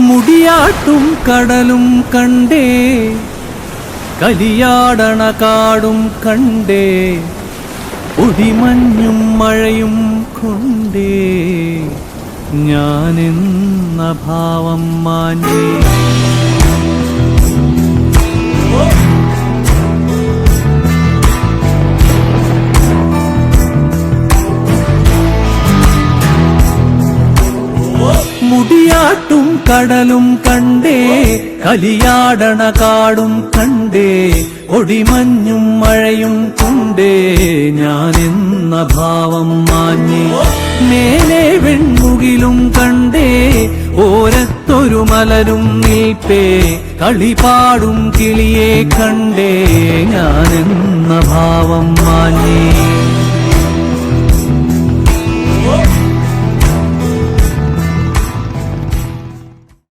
മുടിയാട്ടും കടലും കണ്ടേ. കലിയാടണ കാടും കണ്ടേ. ഒടിമഞ്ഞും മഴയും കൊണ്ടേ. ഞാനെന്ന ഭാവം മാഞ്ഞേ. മുടിയാട്ടും കടലും കണ്ടേ കലിയാടണ കാടും കണ്ടേ ഒടിമഞ്ഞും മഴയും കൊണ്ടേ ഞാനെന്ന ഭാവം മാഞ്ഞി. മേലെ വെൺമുകിലും കണ്ടേ ഓരത്തൊരു മലരും നീപ്പേ കളിപാടും കിളിയെ കണ്ടേ ഞാനെന്ന ഭാവം മാഞ്ഞേ.